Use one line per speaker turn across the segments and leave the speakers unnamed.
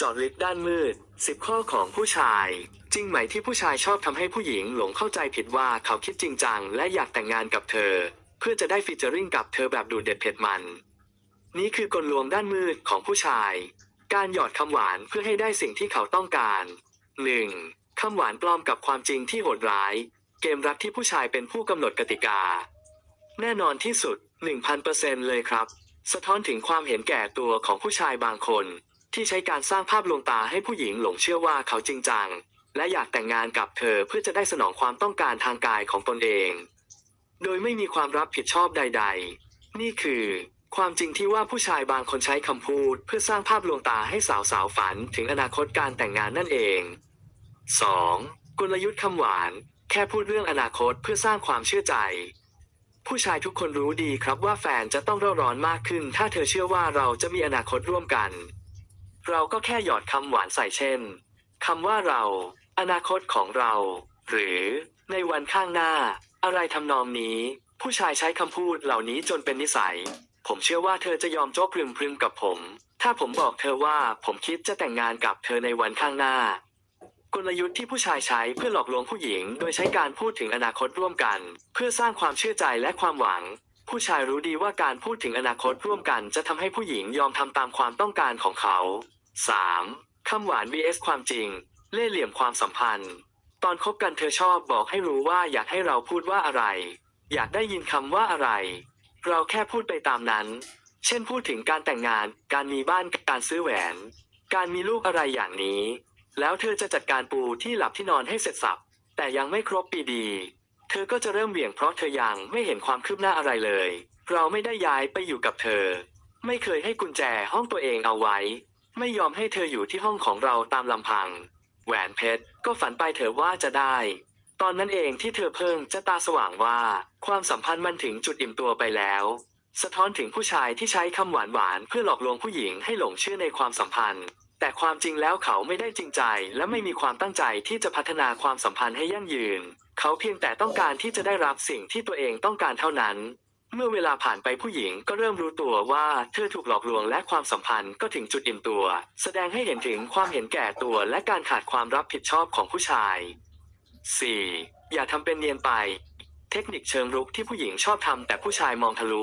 จาะลึกด้านมืด 10 ข้อของผู้ชาย จริงไหมที่ผู้ชายชอบทำให้ผู้หญิงหลงเข้าใจผิดว่าเขาคิดจริงจังและอยากแต่งงานกับเธอ เพื่อจะได้ฟีเจอริงกับเธอแบบดูดเด็ดเผ็ดมัน นี่คือกลลวงด้านมืดของผู้ชาย การหยอดคำหวานเพื่อให้ได้สิ่งที่เขาต้องการ 1. คำหวานปลอมกับความจริงที่โหดร้าย เกมรักที่ผู้ชายเป็นผู้กำหนดกติกา แน่นอนที่สุด 1,000%เลยครับ สะท้อนถึงความเห็นแก่ตัวของผู้ชายบางคน ที่ใช้การสร้างภาพลวงตาให้ผู้หญิงหลงเชื่อว่าเขาจริงจัง และอยากแต่งงานกับเธอเพื่อจะได้สนองความต้องการทางกายของตนเอง โดยไม่มีความรับผิดชอบใด ๆ นี่คือ ความจริงที่ว่าผู้ชายบางคนใช้คำพูด เพื่อสร้างภาพลวงตาให้สาวสาวฝันถึงอนาคตการแต่งงานนั่นเอง 2. กลยุทธ์คำหวาน แค่พูดเรื่องอนาคตเพื่อสร้างความเชื่อใจผู้ชายทุกคนรู้ดีครับว่าแฟนจะต้องเร่าร้อนมากขึ้น ถ้าเธอเชื่อว่าเราจะมีอนาคตร่วมกัน เราก็แค่หยอดคำหวานใส่เช่นคำว่าเรา อนาคตของเรา หรือในวันข้างหน้า อะไรทำนองนี้ ผู้ชายใช้คำพูดเหล่านี้จนเป็นนิสัย ผมเชื่อว่าเธอจะยอมโจ้พรึมพรึมกับผม ถ้าผมบอกเธอว่าผมคิดจะแต่งงานกับเธอในวันข้างหน้า กลยุทธ์ที่ผู้ชายใช้เพื่อหลอกลวงผู้หญิง โดยใช้การพูดถึงอนาคตร่วมกัน เพื่อสร้างความเชื่อใจและความหวัง ผู้ชายรู้ดีว่าการพูดถึงอนาคตร่วมกัน จะทำให้ผู้หญิงยอมทำตามความต้องการของเขา 3. คำหวาน vs ความจริง เล่เหลี่ยมความสัมพันธ์ ตอนคบกันเธอชอบบอกให้รู้ว่าอยากให้เราพูดว่าอะไร อยากได้ยินคำว่าอะไร เราแค่พูดไปตามนั้น เช่นพูดถึงการแต่งงาน การมีบ้านการซื้อแหวน การมีลูกอะไรอย่างนี้ แล้วเธอจะจัดการปูที่หลับที่นอนให้เสร็จสับแต่ยังไม่ครบปีดี เธอก็จะเริ่มเหวี่ยงเพราะเธอยังไม่เห็นความคืบหน้าอะไรเลย เราไม่ได้ย้ายไปอยู่กับเธอ ไม่เคยให้กุญแจห้องตัวเองเอาไว้ ไม่ยอมให้เธออยู่ที่ห้องของเราตามลำพัง แหวนเพชรก็ฝันไปเถอะว่าจะได้ ตอนนั้นเองที่เธอเพิ่งจะตาสว่างว่า ความสัมพันธ์มันถึงจุดอิ่มตัวไปแล้ว สะท้อนถึงผู้ชายที่ใช้คำหวานหวานๆเพื่อหลอกลวงผู้หญิงให้หลงเชื่อในความสัมพันธ์ แต่ความจริงแล้วเขาไม่ได้จริงใจ และไม่มีความตั้งใจที่จะพัฒนาความสัมพันธ์ให้ยั่งยืน เขาเพียงแต่ต้องการที่จะได้รับสิ่งที่ตัวเองต้องการเท่านั้น เมื่อเวลาผ่านไปผู้หญิงก็เริ่มรู้ตัวว่าเธอถูกหลอกลวงและความสัมพันธ์ก็ถึงจุดอิ่มตัว แสดงให้เห็นถึงความเห็นแก่ตัวและการขาดความรับผิดชอบของผู้ชาย 4. อย่าทำเป็นเนียนไป เทคนิคเชิงรุกที่ผู้หญิงชอบทำแต่ผู้ชายมองทะลุ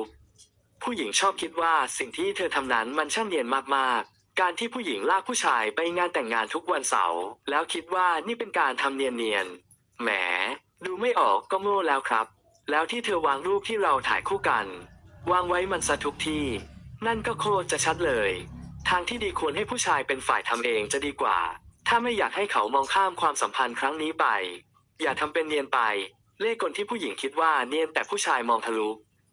ผู้หญิงชอบคิดว่าสิ่งที่เธอทำนั้นมันช่างเนียนมากๆ การที่ผู้หญิงลากผู้ชายไปงานแต่งงานทุกวันเสาร์แล้วคิดว่านี่เป็นการทำเนียนๆแหม ดูไม่ออกก็โง่แล้วครับ แล้วที่เธอวางรูปที่เราถ่ายคู่กัน วางไว้มันซะทุกที่ นั่นก็โคตรจะชัดเลย ทางที่ดีควรให้ผู้ชายเป็นฝ่ายทำเองจะดีกว่า ถ้าไม่อยากให้เขามองข้ามความสัมพันธ์ครั้งนี้ไป อย่าทำเป็นเนียนไป เล่กลที่ผู้หญิงคิดว่าเนียนแต่ผู้ชายมองทะลุ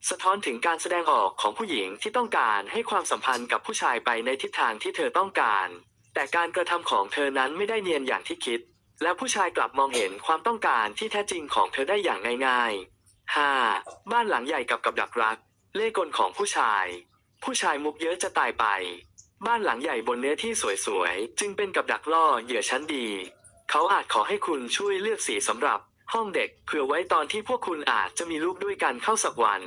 สะท้อนถึงการแสดงออกของผู้หญิงที่ต้องการให้ความสัมพันธ์กับผู้ชายไปในทิศทางที่เธอต้องการ แต่การกระทำของเธอนั้นไม่ได้เนียนอย่างที่คิด และผู้ชายกลับมองเห็นความต้องการที่แท้จริงของเธอได้อย่างง่ายๆ 5. บ้านหลังใหญ่กับกับดักรัก เล่กลของผู้ชาย ผู้ชายมุกเยอะจะตายไป บ้านหลังใหญ่บนเนื้อที่สวยๆ จึงเป็นกับดักล่อเหยื่อชั้นดี เขาอาจขอให้คุณช่วยเลือกสีสำหรับ ห้องเด็กเผื่อไว้ตอนที่พวกคุณอาจจะมีลูกด้วยกันเข้าสักวัน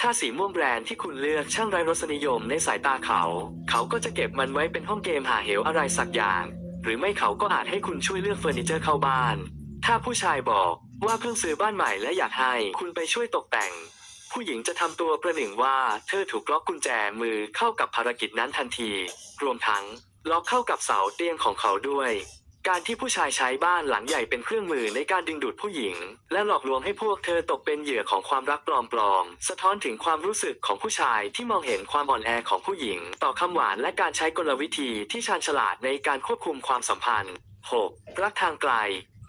ถ้าสีม่วงแบรนด์ที่คุณเลือกช่างไร้รสนิยมในสายตาเขา เขาก็จะเก็บมันไว้เป็นห้องเกมหาเหวอะไรสักอย่าง หรือไม่เขาก็อาจให้คุณช่วยเลือกเฟอร์นิเจอร์เข้าบ้าน ถ้าผู้ชายบอก ว่าเพิ่งซื้อบ้านใหม่และอยากให้คุณไปช่วยตกแต่ง ผู้หญิงจะทำตัวประหนึ่งว่าเธอถูกล็อกกุญแจมือเข้ากับภารกิจนั้นทันที รวมทั้งล็อกเข้ากับเสาเตียงของเขาด้วย การที่ผู้ชายใช้บ้านหลังใหญ่เป็นเครื่องมือในการดึงดูดผู้หญิง และหลอกลวงให้พวกเธอตกเป็นเหยื่อของความรักปลอมๆ สะท้อนถึงความรู้สึกของผู้ชายที่มองเห็นความอ่อนแอของผู้หญิง ต่อคำหวานและการใช้กลวิธีที่ชาญฉลาดในการควบคุมความสัมพันธ์ 6. รักทางไกล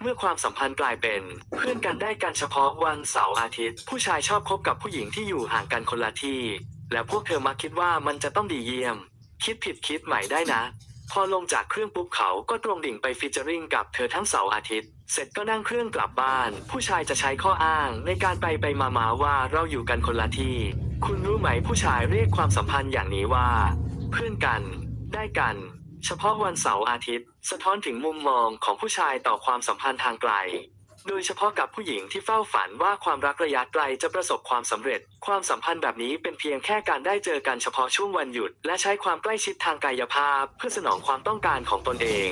เมื่อความสัมพันธ์กลายเป็น เพื่อนกันได้กันเฉพาะวันเสาร์อาทิตย์ ผู้ชายชอบคบกับผู้หญิงที่อยู่ห่างกันคนละที่ และพวกเธอมักคิดว่ามันจะต้องดีเยี่ยม คิดผิดคิดใหม่ได้นะ พอลงจากเครื่องปุ๊บเขาก็ตรงดิ่งไปฟีเจอริงกับเธอทั้งเสาร์อาทิตย์ เสร็จก็นั่งเครื่องกลับบ้าน ผู้ชายจะใช้ข้ออ้าง ในการไปไปมามาว่าเราอยู่กันคนละที่ คุณรู้ไหมผู้ชายเรียกความสัมพันธ์อย่างนี้ว่า เพื่อนกัน ได้กัน เฉพาะวันเสาร์อาทิตย์ สะท้อนถึงมุมมองของผู้ชายต่อความสัมพันธ์ทางไกล โดยเฉพาะกับผู้หญิงที่เฝ้าฝันว่าความรักระยะไกลจะประสบความสำเร็จ ความสัมพันธ์แบบนี้เป็นเพียงแค่การได้เจอกันเฉพาะช่วงวันหยุด และใช้ความใกล้ชิดทางกายภาพ เพื่อสนองความต้องการของตนเอง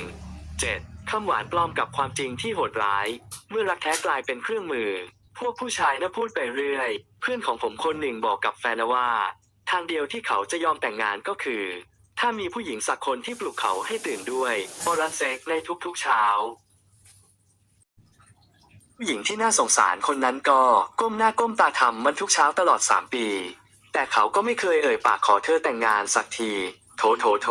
7. คำหวานปลอมกับความจริงที่โหดร้าย เมื่อรักแท้กลายเป็นเครื่องมือ พวกผู้ชายน่ะพูดไปเรื่อย เพื่อนของผมคนหนึ่งบอกกับแฟนว่า ทางเดียวที่เขาจะยอมแต่งงานก็คือ ถ้ามีผู้หญิงสักคนที่ปลุกเขาให้ตื่นด้วยโอรันเซกในทุกๆเช้า ผู้หญิงที่น่าสงสารคนนั้นก็ก้มหน้าก้มตาทำมันทุกเช้าตลอดสามปี แต่เขาก็ไม่เคยเอ่ยปากขอเธอแต่งงานสักที โถโถโถ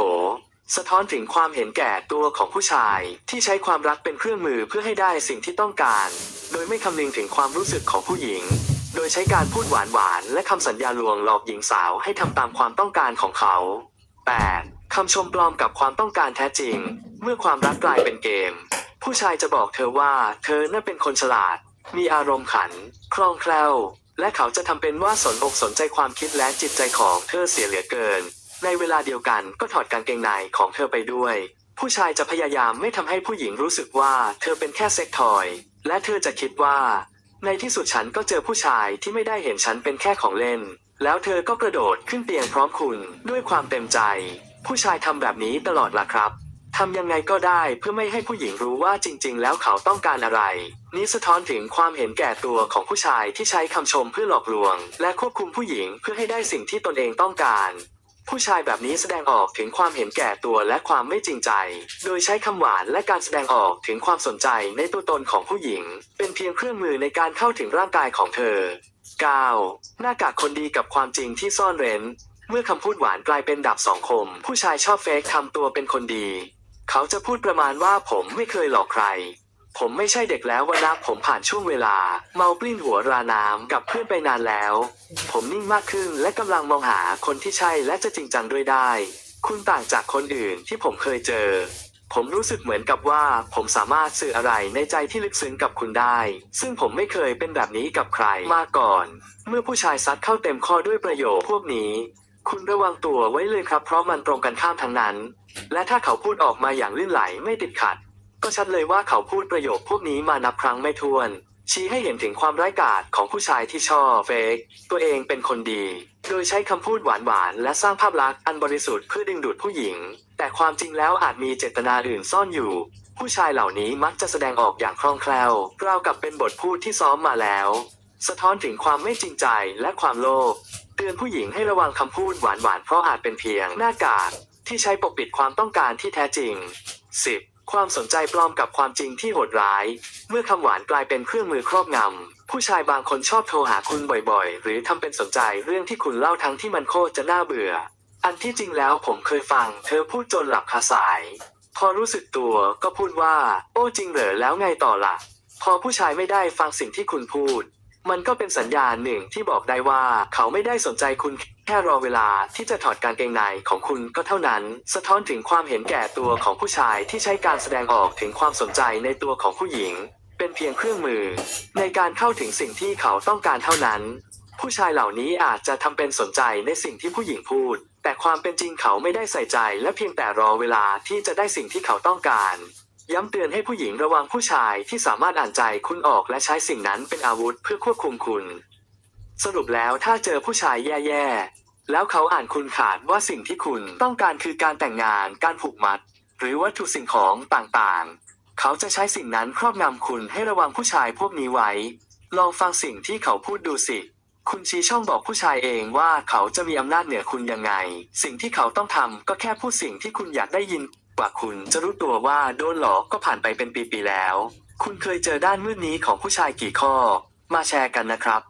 สะท้อนถึงความเห็นแก่ตัวของผู้ชายที่ใช้ความรักเป็นเครื่องมือเพื่อให้ได้สิ่งที่ต้องการ โดยไม่คำนึงถึงความรู้สึกของผู้หญิงโดยใช้การพูดหวานๆและคำสัญญาลวงหลอกหญิงสาวให้ทำตามความต้องการของเขา 8. คำชมปลอมกับความต้องการแท้จริง เมื่อความรักกลายเป็นเกม ผู้ชายจะบอกเธอว่า เธอน่าเป็นคนฉลาด มีอารมณ์ขัน คล่องแคล่ว และเขาจะทำเป็นว่าสนอกสนใจความคิดและจิตใจของเธอเสียเหลือเกิน ในเวลาเดียวกันก็ถอดกางเกงในของเธอไปด้วย ผู้ชายจะพยายามไม่ทำให้ผู้หญิงรู้สึกว่า เธอเป็นแค่เซ็กทอย และเธอจะคิดว่า ในที่สุดฉันก็เจอผู้ชายที่ไม่ได้เห็นฉันเป็นแค่ของเล่น แล้วเธอก็กระโดดขึ้นเตียงพร้อมคุณด้วยความเต็มใจ ผู้ชายทำแบบนี้ตลอดล่ะครับทำยังไงก็ได้เพื่อไม่ให้ผู้หญิงรู้ว่าจริง ๆ แล้วเขาต้องการอะไร นี้สะท้อนถึงความเห็นแก่ตัวของผู้ชายที่ใช้คำชมเพื่อหลอกลวง และควบคุมผู้หญิงเพื่อให้ได้สิ่งที่ตนเองต้องการ ผู้ชายแบบนี้แสดงออกถึงความเห็นแก่ตัวและความไม่จริงใจ โดยใช้คำหวานและการแสดงออกถึงความสนใจในตัวตนของผู้หญิง เป็นเพียงเครื่องมือในการเข้าถึงร่างกายของเธอ 9. หน้ากากคนดีกับความจริงที่ซ่อนเร้น เมื่อคำพูดหวานกลายเป็นดาบสองคม ผู้ชายชอบเฟกทำตัวเป็นคนดี เขาจะพูดประมาณว่าผมไม่เคยหลอกใคร ผมไม่ใช่เด็กแล้ววันนะผมผ่านช่วงเวลา เมาปลิ้นหัวราน้ำกับเพื่อนไปนานแล้ว ผมนิ่งมากขึ้นและกำลังมองหาคนที่ใช่และจะจริงจังด้วยได้ คุณต่างจากคนอื่นที่ผมเคยเจอ ผมรู้สึกเหมือนกับว่าผมสามารถสื่ออะไรในใจที่ลึกซึ้งกับคุณได้ ซึ่งผมไม่เคยเป็นแบบนี้กับใครมาก่อน เมื่อผู้ชายซัดเข้าเต็มข้อด้วยประโยคพวกนี้ คุณระวังตัวไว้เลยครับ เพราะมันตรงกันข้ามทั้งนั้น และถ้าเขาพูดออกมาอย่างลื่นไหลไม่ติดขัด ก็ชัดเลยว่าเขาพูดประโยคพวกนี้มานับครั้งไม่ถ้วน ชี้ให้เห็นถึงความร้ายกาจของผู้ชายที่ชอบเฟกตัวเองเป็นคนดี โดยใช้คำพูดหวานๆ และสร้างภาพลักษณ์อันบริสุทธิ์เพื่อดึงดูดผู้หญิง แต่ความจริงแล้วอาจมีเจตนาอื่นซ่อนอยู่ ผู้ชายเหล่านี้มักจะแสดงออกอย่างคล่องแคล่วราวกับเป็นบทพูดที่ซ้อมมาแล้ว สะท้อนถึงความไม่จริงใจและความโลภเตือนผู้หญิงให้ระวังคำพูดหวานๆเพราะอาจเป็นเพียงหน้ากากที่ใช้ปกปิดความต้องการที่แท้จริง 10. ความสนใจปลอมกับความจริงที่โหดร้าย เมื่อคำหวานกลายเป็นเครื่องมือครอบงำ ผู้ชายบางคนชอบโทรหาคุณบ่อยๆ หรือทำเป็นสนใจเรื่องที่คุณเล่าทั้งที่มันโคตรจะน่าเบื่อ อันที่จริงแล้วผมเคยฟัง เธอพูดจนหลับคาสาย พอรู้สึกตัวก็พูดว่า โอ้จริงเหรอแล้วไงต่อล่ะ พอผู้ชายไม่ได้ฟังสิ่งที่คุณพูด มันก็เป็นสัญญาณหนึ่งที่บอกได้ว่าเขาไม่ได้สนใจคุณแค่รอเวลาที่จะถอดการเกงในของคุณก็เท่านั้น สะท้อนถึงความเห็นแก่ตัวของผู้ชายที่ใช้การแสดงออกถึงความสนใจในตัวของผู้หญิง เป็นเพียงเครื่องมือ ในการเข้าถึงสิ่งที่เขาต้องการเท่านั้น ผู้ชายเหล่านี้อาจจะทำเป็นสนใจในสิ่งที่ผู้หญิงพูด แต่ความเป็นจริงเขาไม่ได้ใส่ใจและเพียงแต่รอเวลาที่จะได้สิ่งที่เขาต้องการ ย้ำเตือนให้ผู้หญิงระวังผู้ชายที่สามารถอ่านใจคุณออกและใช้สิ่งนั้นเป็นอาวุธเพื่อควบคุมคุณ สรุปแล้วถ้าเจอผู้ชายแย่ๆ แล้วเขาอ่านคุณขาดว่าสิ่งที่คุณต้องการคือการแต่งงานการผูกมัด หรือวัตถุสิ่งของต่างๆ เขาจะใช้สิ่งนั้นครอบงำคุณให้ระวังผู้ชายพวกนี้ไว้ ลองฟังสิ่งที่เขาพูดดูสิคุณชี้ช่องบอกผู้ชายเองว่าเขาจะมีอำนาจเหนือคุณยังไง สิ่งที่เขาต้องทำก็แค่พูดสิ่งที่คุณอยากได้ยิน กว่าคุณจะรู้ตัวว่าโดนหลอกก็ผ่านไปเป็นปีๆแล้ว คุณเคยเจอด้านมืดนี้ของผู้ชายกี่ข้อ มาแชร์กันนะครับ